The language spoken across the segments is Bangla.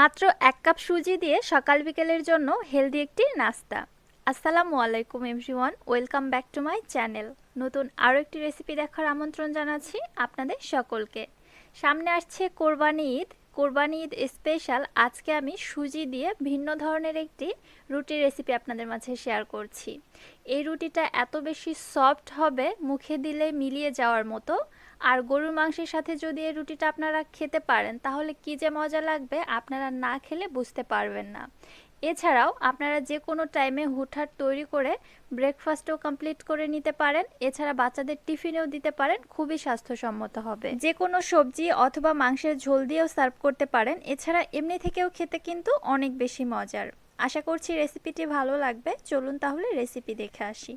মাত্র এক কাপ সুজি দিয়ে সকাল বিকেলের জন্য হেলদি একটি নাস্তা। আসসালামু আলাইকুম, everyone. Welcome back to my channel. নতুন আরও একটি রেসিপি দেখার আমন্ত্রণ জানাচ্ছি আপনাদের সকলকে। সামনে আসছে কোরবানি ঈদ। কোরবানি ঈদ স্পেশাল আজকে আমি সুজি দিয়ে ভিন্ন ধরনের একটি রুটির রেসিপি আপনাদের মাঝে শেয়ার করছি। এই রুটিটা এত বেশি সফট হবে, মুখে দিলে মিলিয়ে যাওয়ার মতো। আর গরুর মাংসের সাথে যদি এই রুটিটা আপনারা খেতে পারেন, তাহলে কি যে মজা লাগবে আপনারা না খেলে বুঝতে পারবেন না। এছাড়াও আপনারা যে কোনো টাইমে হুটহাট তৈরি করে ব্রেকফাস্টও কমপ্লিট করে নিতে পারেন। এছাড়া বাচ্চাদের টিফিনেও দিতে পারেন। খুবই স্বাস্থ্যসম্মত হবে। যে কোনো সবজি অথবা মাংসের ঝোল দিয়েও সার্ভ করতে পারেন। এছাড়া এমনি থেকেও খেতে কিন্তু অনেক বেশি মজার। আশা করছি রেসিপিটি ভালো লাগবে। চলুন তাহলে রেসিপি দেখে আসি।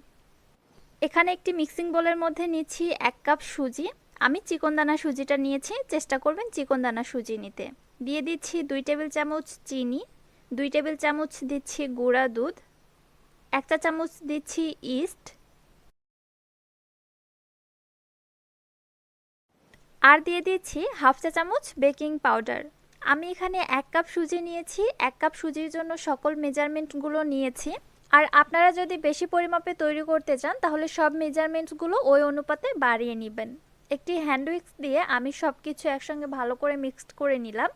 এখানে একটি মিক্সিং বোলের মধ্যে নিচ্ছি এক কাপ সুজি। আমি চিকনদানা সুজিটা নিয়েছি। চেষ্টা করবেন চিকনদানা সুজি নিতে। দিয়ে দিচ্ছি দুই টেবিল চামচ চিনি। দুই টেবিল চামচ দিচ্ছি গুঁড়া দুধ এক চা চামচ দিচ্ছি ইস্ট, আর দিয়ে দিচ্ছি হাফ চা চামচ বেকিং পাউডার। আমি এখানে এক কাপ সুজি নিয়েছি, এক কাপ সুজির জন্য সকল মেজারমেন্টগুলো নিয়েছি। আর আপনারা যদি বেশি পরিমাপে তৈরি করতে চান, তাহলে সব মেজারমেন্টসগুলো ওই অনুপাতে বাড়িয়ে নেবেন। একটি হ্যান্ড উইক্স দিয়ে আমি সব কিছু একসঙ্গে ভালো করে মিক্সড করে নিলাম।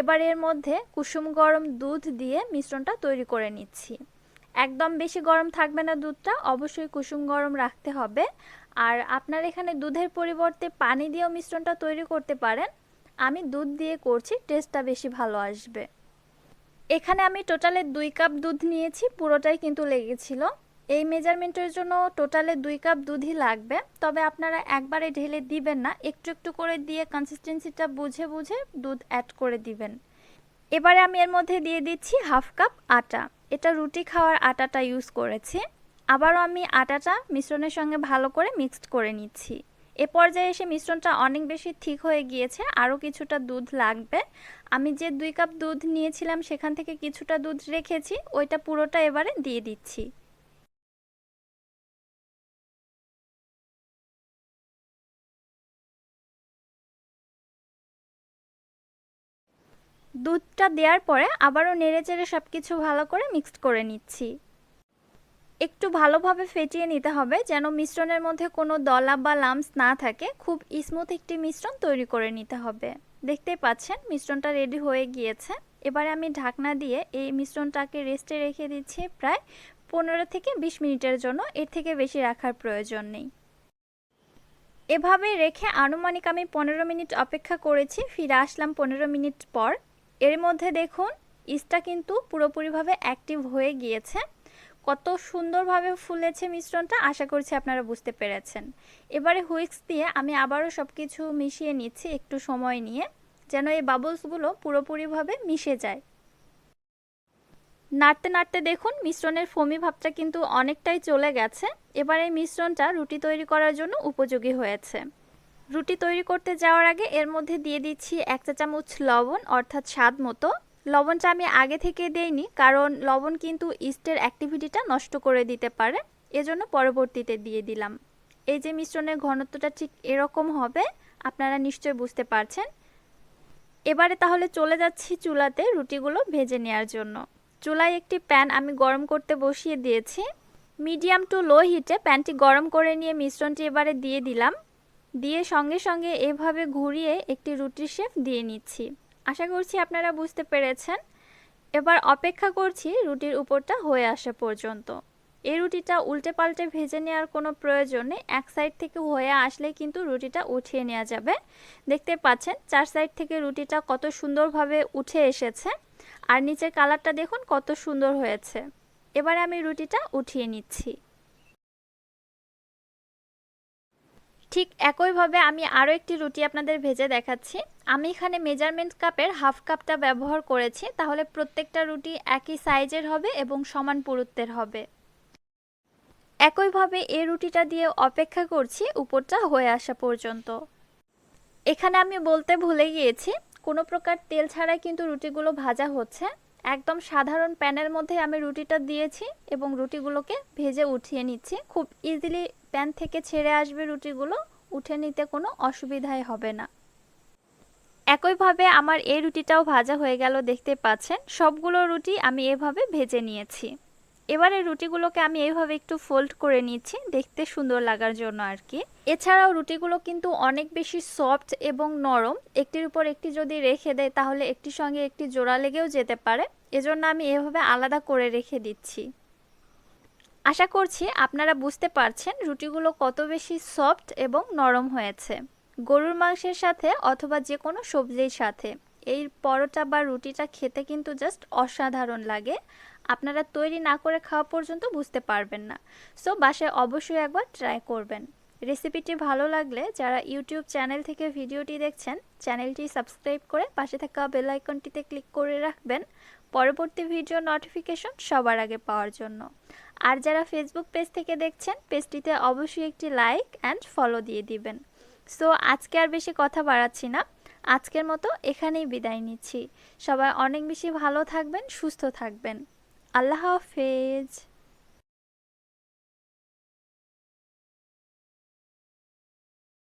এবার এর মধ্যে কুসুম গরম দুধ দিয়ে মিশ্রণটা তৈরি করে নিচ্ছি। একদম বেশি গরম থাকবে না দুধটা, অবশ্যই কুসুম গরম রাখতে হবে। আর আপনার এখানে দুধের পরিবর্তে পানি দিয়েও মিশ্রণটা তৈরি করতে পারেন। আমি দুধ দিয়ে করছি, টেস্টটা বেশি ভালো আসবে। এখানে আমি টোটালে দুই কাপ দুধ নিয়েছি, পুরোটাই কিন্তু লেগেছিল। এই মেজারমেন্টের জন্য টোটালে দুই কাপ দুধই লাগবে। তবে আপনারা একবারে ঢেলে দিবেন না, একটু একটু করে দিয়ে কনসিস্টেন্সিটা বুঝে বুঝে দুধ অ্যাড করে দিবেন। এবারে আমি এর মধ্যে দিয়ে দিচ্ছি হাফ কাপ আটা। এটা রুটি খাওয়ার আটাটা ইউজ করেছি। আবারও আমি আটাটা মিশ্রণের সঙ্গে ভালো করে মিক্সড করে নিচ্ছি। এ পর্যায়ে এসে মিশ্রণটা অনেক বেশি ঠিক হয়ে গিয়েছে, আরও কিছুটা দুধ লাগবে। আমি যে দুই কাপ দুধ নিয়েছিলাম, সেখান থেকে কিছুটা দুধ রেখেছি, ওইটা পুরোটা এবারে দিয়ে দিচ্ছি। দুধটা দেওয়ার পরে আবারও নেড়ে চেড়ে সব কিছু ভালো করে মিক্সড করে নিচ্ছি। একটু ভালোভাবে ফেটিয়ে নিতে হবে যেন মিশ্রণের মধ্যে কোনো দলা বা লামস না থাকে। খুব স্মুথ একটি মিশ্রণ তৈরি করে নিতে হবে। দেখতেই পাচ্ছেন, মিশ্রণটা রেডি হয়ে গিয়েছে। এবারে আমি ঢাকনা দিয়ে এই মিশ্রণটাকে রেস্টে রেখে দিচ্ছি প্রায় পনেরো থেকে বিশ মিনিটের জন্য। এর থেকে বেশি রাখার প্রয়োজন নেই। এভাবে রেখে আনুমানিক আমি পনেরো মিনিট অপেক্ষা করেছি। ফিরে আসলাম পনেরো মিনিট পর। এর মধ্যে দেখুন, ইস্টটা কিন্তু পুরোপুরিভাবে অ্যাক্টিভ হয়ে গিয়েছে। কত সুন্দরভাবে ফুলেছে মিশ্রণটা, আশা করছি আপনারা বুঝতে পেরেছেন। এবারে হুইক্স দিয়ে আমি আবারও সব কিছু মিশিয়ে নিচ্ছি একটু সময় নিয়ে, যেন এই বাবলসগুলো পুরোপুরিভাবে মিশে যায়। নাড়তে নাড়তে দেখুন, মিশ্রণের ফমি ভাবটা কিন্তু অনেকটাই চলে গেছে। এবার এই মিশ্রণটা রুটি তৈরি করার জন্য উপযোগী হয়েছে। রুটি তৈরি করতে যাওয়ার আগে এর মধ্যে দিয়ে দিচ্ছি এক চা চামচ লবণ, অর্থাৎ স্বাদ মতো। লবণটা আমি আগে থেকে দেইনি, কারণ লবণ কিন্তু ইস্টের অ্যাক্টিভিটিটা নষ্ট করে দিতে পারে। এজন্য পরবর্তীতে দিয়ে দিলাম। এই যে মিশ্রণের ঘনত্বটা ঠিক এরকম হবে, আপনারা নিশ্চয় বুঝতে পারছেন। এবারে তাহলে চলে যাচ্ছি চুলাতে রুটিগুলো ভেজে নেওয়ার জন্য। চুলায় একটি প্যান আমি গরম করতে বসিয়ে দিয়েছি। মিডিয়াম টু লো হিটে প্যানটি গরম করে নিয়ে মিশ্রণটি এবারে দিয়ে দিলাম। দিয়ে সঙ্গে সঙ্গে এভাবে ঘুরিয়ে একটি রুটির শেপ দিয়ে নিচ্ছি। আশা করছি আপনারা বুঝতে পেরেছেন। এবার অপেক্ষা করছি রুটির উপরটা হয়ে আসা পর্যন্ত। এই রুটিটা উল্টে পাল্টে ভেজে নেওয়ার কোনো প্রয়োজন নেই। এক সাইড থেকে হয়ে আসলে কিন্তু রুটিটা উঠিয়ে নেওয়া যাবে। দেখতে পাচ্ছেন, চার সাইড থেকে রুটিটা কত সুন্দরভাবে উঠে এসেছে। আর নিচের কালারটা দেখুন কত সুন্দর হয়েছে। এবারে আমি রুটিটা উঠিয়ে নিচ্ছি। ঠিক একইভাবে আমি আরও একটি রুটি আপনাদের ভেজে দেখাচ্ছি। আমি এখানে মেজারমেন্ট কাপের হাফ কাপটা ব্যবহার করেছি, তাহলে প্রত্যেকটা রুটি একই সাইজের হবে এবং সমান পুরুত্বের হবে। একইভাবে এই রুটিটা দিয়ে অপেক্ষা করছি উপরটা হয়ে আসা পর্যন্ত। এখানে আমি বলতে ভুলে গিয়েছি, কোনো প্রকার তেল ছাড়াই কিন্তু রুটিগুলো ভাজা হচ্ছে। একদম সাধারণ প্যানের মধ্যে আমি রুটিটা দিয়েছি এবং রুটিগুলোকে ভেজে উঠিয়ে নিচ্ছি। খুব ইজিলি প্যান থেকে ছেড়ে আসবে রুটিগুলো, উঠে নিতে কোনো অসুবিধাই হবে না। একইভাবে আমার এই রুটিটাও ভাজা হয়ে গেল, দেখতে পাচ্ছেন? সবগুলো রুটি আমি এভাবে ভেজে নিয়েছি। এবারে রুটিগুলোকে আমি এইভাবে একটু ফোল্ড করে নিচ্ছি, দেখতে সুন্দর লাগার জন্য আর কি এছাড়াও রুটিগুলো কিন্তু অনেক বেশি সফট এবং নরম। একটির উপর একটি যদি রেখে দেয়, তাহলে একটির সঙ্গে একটি জোড়া লেগেও যেতে পারে। এজন্য আমি এভাবে আলাদা করে রেখে দিচ্ছি। আশা করছি আপনারা বুঝতে পারছেন রুটিগুলো কত বেশি সফট এবং নরম হয়েছে। গরুর মাংসের সাথে অথবা যে কোনো সবজির সাথে। এই পরোটা বা রুটিটা খেতে কিন্তু জাস্ট অসাধারণ লাগে। আপনারা তৈরি না করে খাওয়া পর্যন্ত বুঝতে পারবেন না। সো বাসায় অবশ্যই একবার ট্রাই করবেন। রেসিপিটি ভালো লাগলে যারা ইউটিউব চ্যানেল থেকে ভিডিওটি দেখছেন চ্যানেলটি সাবস্ক্রাইব করে পাশে থাকা বেল আইকনটিতে ক্লিক করে রাখবেন। পরবর্তী ভিডিও নোটিফিকেশন সবার আগে পাওয়ার জন্য। আর যারা ফেসবুক পেজ থেকে দেখছেন পেজটিতে অবশ্যই একটি লাইক অ্যান্ড ফলো দিয়ে দিবেন। সো আজকে আর বেশি কথা বাড়াচ্ছি না। আজকের মতো এখানেই বিদায় নিচ্ছি। সবাই অনেক বেশি ভালো থাকবেন, সুস্থ থাকবেন। আল্লাহ হাফেজ।